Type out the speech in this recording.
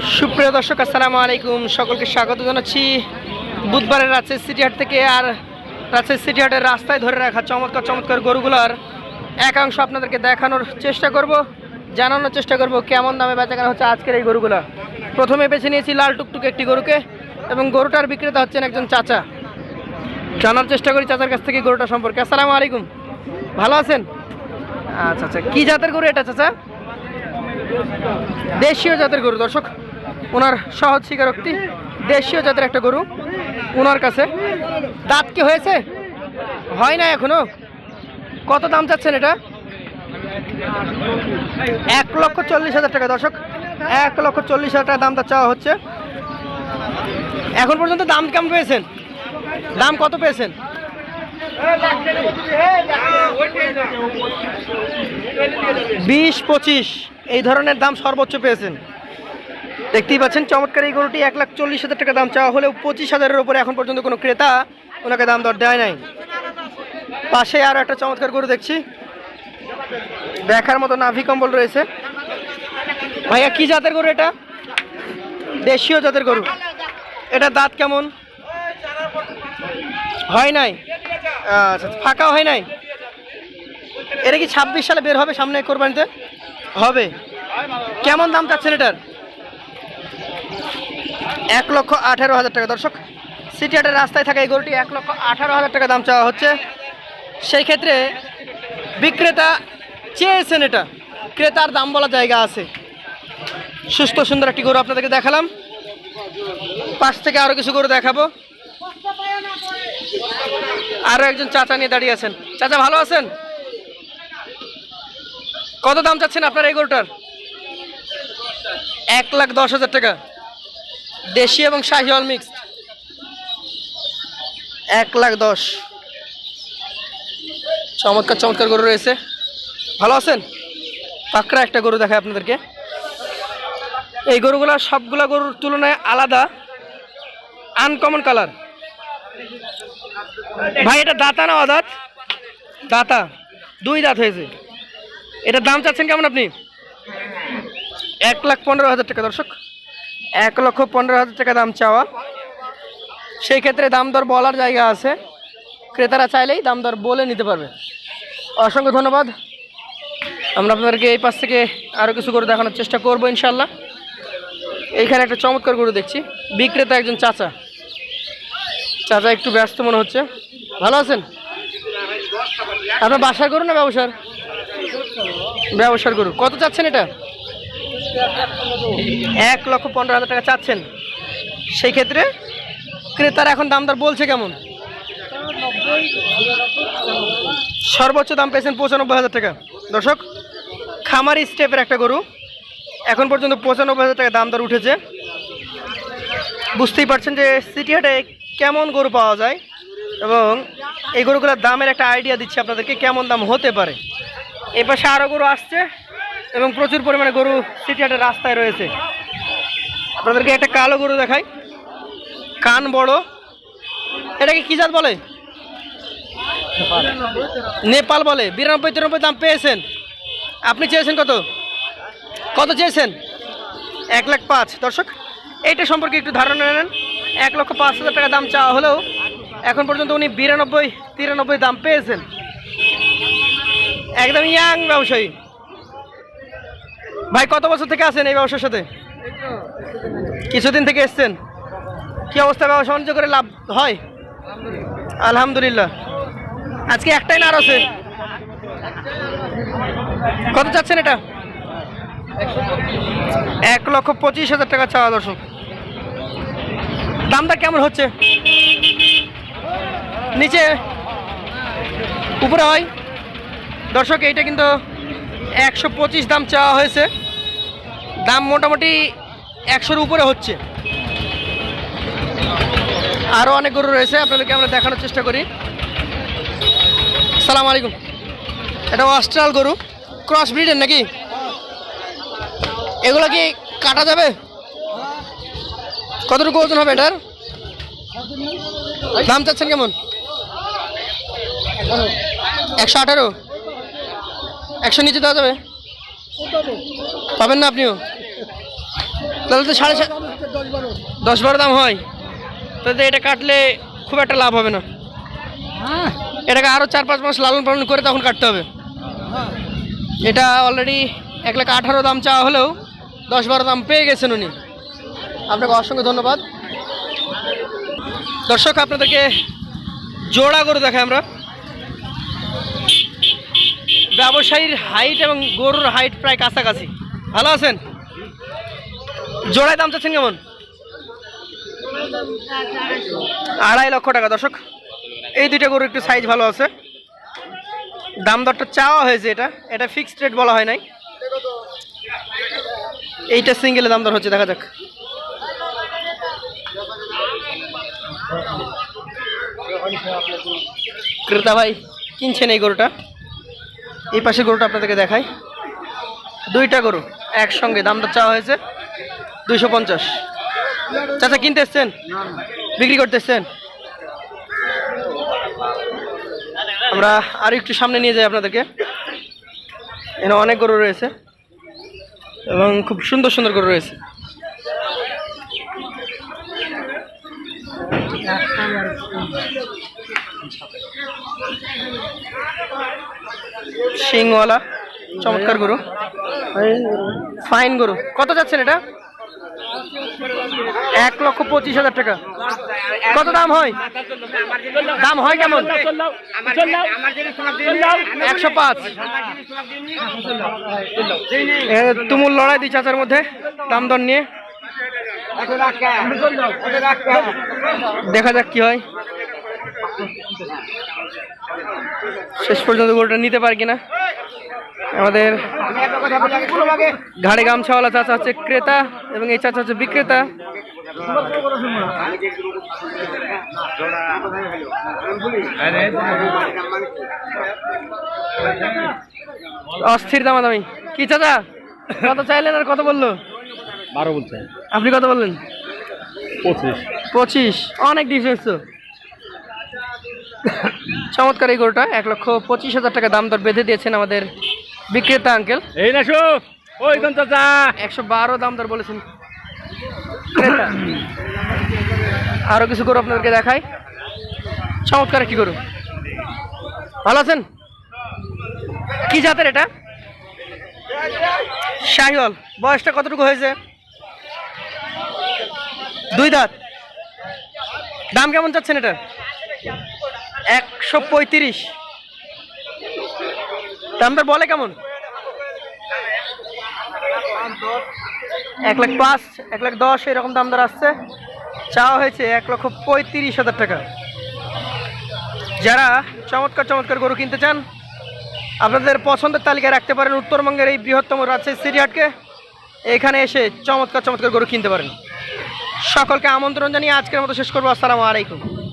সুপ্রিয় দর্শক, আসসালামু আলাইকুম। সকলকে স্বাগত জানাচ্ছি। বুধবারের রাজশাহী সিটি হাট থেকে আর রাজশাহী সিটি হাটের রাস্তায় ধরে রাখা চমৎকার চমৎকার গরুগুলোর একাংশ আপনাদেরকে দেখানোর চেষ্টা করব, জানানোর চেষ্টা করব কেমন দামে বেচাকেনা হচ্ছে আজকের এই গরুগুলো। প্রথমে বেছে নিয়েছি লাল টুকটুক একটি গরুকে এবং গরুটার বিক্রেতা হচ্ছেন একজন চাচা। জানার চেষ্টা করি চাচার কাছ থেকে গরুটা সম্পর্কে। আসসালামু আলাইকুম। ভালো আছেন? আচ্ছা আচ্ছা। কী জাতের গরু এটা, চাচা? দেশীয় জাতের গরু, দর্শক। ওনার সহজ স্বীকারোক্তি দেশীয় জাতের একটা গরু ওনার কাছে। দাঁত কি হয়েছে? হয় না এখনও? কত দাম চাচ্ছেন এটা? এক লক্ষ চল্লিশ হাজার টাকা দর্শক, এক লক্ষ চল্লিশ হাজার টাকা দাম দামটা চাওয়া হচ্ছে। এখন পর্যন্ত দাম কেমন পেয়েছেন? দাম কত পেয়েছেন? বিশ পঁচিশ, এই ধরনের দাম সর্বোচ্চ পেয়েছেন। দেখতেই পাচ্ছেন, চমৎকার এই গরুটি এক লাখ চল্লিশ হাজার টাকা দাম চাওয়া হলেও পঁচিশ হাজারের উপরে এখন পর্যন্ত কোনো ক্রেতা ওনাকে দাম দর দেয় নাই। পাশে আরও একটা চমৎকার গরু দেখছি। দেখার মতো নাভি কম্বল রয়েছে। ভাইয়া, কি জাতের গরু এটা? দেশীয় জাতের গরু। এটা দাঁত কেমন? হয় নাই? আচ্ছা ফাঁকা হয় নাই? এটা কি ছাব্বিশ সালে বের হবে সামনে কোরবানিতে? হবে। কেমন দাম চাচ্ছেন এটার? এক লক্ষ আঠারো হাজার টাকা। দর্শক, সিটি হাটের রাস্তায় থাকা এই গরুটি এক লক্ষ আঠারো হাজার টাকা দাম চাওয়া হচ্ছে। সেই ক্ষেত্রে বিক্রেতা চেয়েছেন এটা। ক্রেতার দাম বলা জায়গা আছে। সুস্থ সুন্দর একটি গরু আপনাদেরকে দেখালাম। পাশ থেকে আরও কিছু গরু দেখাবো। আরও একজন চাচা নিয়ে দাঁড়িয়ে আছেন। চাচা, ভালো আছেন? কত দাম চাচ্ছেন আপনার এই গরুটার? এক লাখ দশ হাজার টাকা। দেশি এবং শাহিওয়াল মিক্সড এক লাখ দশ। চমৎকার চমৎকার গরু রয়েছে। ভালো আছেন? পাকড়া একটা গরু দেখায় আপনাদেরকে। এই গরুগুলো সবগুলা গরুর তুলনায় আলাদা আনকমন কালার ভাই এটা দাতা না অদাত? দাতা। দুই দাঁত হয়েছে। এটার দাম চাচ্ছেন কেমন আপনি? এক লাখ পনেরো হাজার টাকা দর্শক। এক লক্ষ পনেরো হাজার টাকা দাম চাওয়া। সেই ক্ষেত্রে দাম দর বলার জায়গা আছে। ক্রেতারা চাইলেই দাম দর বলে নিতে পারবে। অসংখ্য ধন্যবাদ। আমরা আপনাদেরকে এই পাশ থেকে আরও কিছু করে দেখানোর চেষ্টা করব ইনশাল্লাহ এইখানে একটা চমৎকার গরু দেখছি। বিক্রেতা একজন চাচা। চাচা একটু ব্যস্ত মনে হচ্ছে। ভালো আছেন? আপনার বাসার গরু না ব্যবসার? ব্যবসার গরু। কত চাচ্ছেন এটা? এক লক্ষ পনেরো হাজার টাকা চাচ্ছেন। সেই ক্ষেত্রে ক্রেতার এখন দাম দর বলছে কেমন? সর্বোচ্চ দাম পেয়েছেন পঁচানব্বই হাজার টাকা। দর্শক, খামারি স্টেপের একটা গরু। এখন পর্যন্ত পঁচানব্বই হাজার টাকা দাম দর উঠেছে। বুঝতেই পারছেন যে সিটি হাটে কেমন গরু পাওয়া যায় এবং এই গরুগুলোর দামের একটা আইডিয়া দিচ্ছি আপনাদেরকে, কেমন দাম হতে পারে। এই পাশে আরও গরু আসছে। এবং প্রচুর পরিমাণে গরু সিটি রাস্তায় রয়েছে। আপনাদেরকে একটা কালো গরু দেখাই। কান বড়। এটাকে কী জাত বলে? নেপাল বলে। বিরানব্বই তিরানব্বই দাম পেয়েছেন। আপনি চেয়েছেন কত? কত চেয়েছেন? এক লাখ পাঁচ। দর্শক, এইটা সম্পর্কে একটু ধারণা নেন। এক লক্ষ পাঁচ হাজার টাকা দাম চাওয়া হলেও এখন পর্যন্ত উনি বিরানব্বই তিরানব্বই দাম পেয়েছেন। একদম ইয়াং ব্যবসায়ী। ভাই, কত বছর থেকে আছেন এই ব্যবসার সাথে? কিছুদিন থেকে এসছেন? কি অবস্থা? ব্যবসা বাণিজ্য করে লাভ হয়? আলহামদুলিল্লাহ। আজকে একটাই নার আছে। কত চাচ্ছেন এটা? এক লক্ষ পঁচিশ হাজার টাকা চাওয়া দর্শক। দামটা কেমন হচ্ছে? নিচে? উপরে হয়। দর্শক, এইটা কিন্তু একশো পঁচিশ দাম চাওয়া হয়েছে। দাম মোটামুটি একশোর উপরে হচ্ছে। আরও অনেক গরু রয়েছে, আপনাদেরকে আমরা দেখানোর চেষ্টা করি। সালাম আলাইকুম। এটা অস্ট্রাল গরু। ক্রস ব্রিডের নাকি? এগুলো কি কাটা যাবে? কতটুকু ওজন হবে এটার? দাম চাচ্ছেন কেমন? একশো আঠারো? একশো নিচে দেওয়া যাবে? পাবেন না আপনিও? তাহলে তো সাড়ে দশ বারো দাম হয়। তাহলে এটা কাটলে খুব একটা লাভ হবে না। এটাকে আরও চার পাঁচ মাস লালন পালন করে তখন কাটতে হবে। এটা অলরেডি এক লাখ আঠারো দাম চাওয়া হলেও দশ বারো দাম পেয়ে গেছেন উনি। আপনাকে অসংখ্য ধন্যবাদ। দর্শক, আপনাদেরকে জোড়া গরু দেখায় আমরা। ব্যবসায়ীর হাইট এবং গরুর হাইট প্রায় কাছাকাছি। ভালো আছেন? জোড়ায় দাম চাচ্ছেন কেমন? আড়াই লক্ষ টাকা, দর্শক। এই দুইটা গরু একটু সাইজ ভালো আছে। দাম দরটা চাওয়া হয়েছে এটা। এটা ফিক্সড রেট বলা হয় নাই। এইটা সিঙ্গেলে দাম দর হচ্ছে, দেখা যাক। ক্রেতা ভাই, কিনছেন এই গরুটা? এই পাশে গরুটা আপনাদেরকে দেখাই। দুইটা গরু, একসঙ্গে দামটা চাওয়া হয়েছে দুইশো পঞ্চাশ। চাচা, কিনতে এসছেন? বিক্রি করতে এসছেন? আমরা আর একটু সামনে নিয়ে যাই আপনাদেরকে। এখানে অনেক গরু রয়েছে এবং খুব সুন্দর সুন্দর গরু রয়েছে। শিংওয়ালা, চমৎকার গরু। ফাইন গরু। কত যাচ্ছেন এটা? এক লক্ষ পঁচিশ হাজার টাকা। কত দাম হয়? দাম হয় কেমন? একশো পাঁচ। তুমুল লড়াই দুই চাচার মধ্যে দাম দর নিয়ে। দেখা যাক কি হয়। শেষ পর্যন্ত গরুটা নিতে পারি কিনা? আমাদের ঘাড়ে গামছাওয়ালা চাচা হচ্ছে ক্রেতা এবং এই চাচা হচ্ছে বিক্রেতা। অস্থির দামা দামি কি চাচা? কত চাইলেন আর কত বলল? বারো বলছে। আপনি কত বললেন? পঁচিশ। পঁচিশ। অনেক ডিফারেন্স তো। চমৎকার এই গরুটা এক লক্ষ পঁচিশ হাজার টাকা দাম দর বেঁধে দিয়েছেন আমাদের বিক্রেতা আঙ্কেল। এই না শো ওই চাচা একশো বারো দাম দর বলেছেন ক্রেতা। আরও কিছু গরু আপনাদেরকে দেখাই। চমৎকার কি গরু। ভালো আছেন? কি জাতের এটা? শাহিওয়াল। বয়সটা কতটুকু হয়েছে? দুই দাঁত। দাম কেমন চাচ্ছেন এটা? একশো পঁয়ত্রিশ। দামদার বলে কেমন? এক লাখ পাঁচ এক লাখ দশ, এরকম দাম দর আসছে। চাওয়া হয়েছে এক লক্ষ পঁয়ত্রিশ হাজার টাকা। যারা চমৎকার চমৎকার গরু কিনতে চান, আপনাদের পছন্দের তালিকায় রাখতে পারেন উত্তরবঙ্গের এই বৃহত্তম রাজশাহী সিটিহাটকে এখানে এসে চমৎকার চমৎকার গরু কিনতে পারেন। সকলকে আমন্ত্রণ জানিয়ে আজকের মতো শেষ করব। আসসালামু আলাইকুম।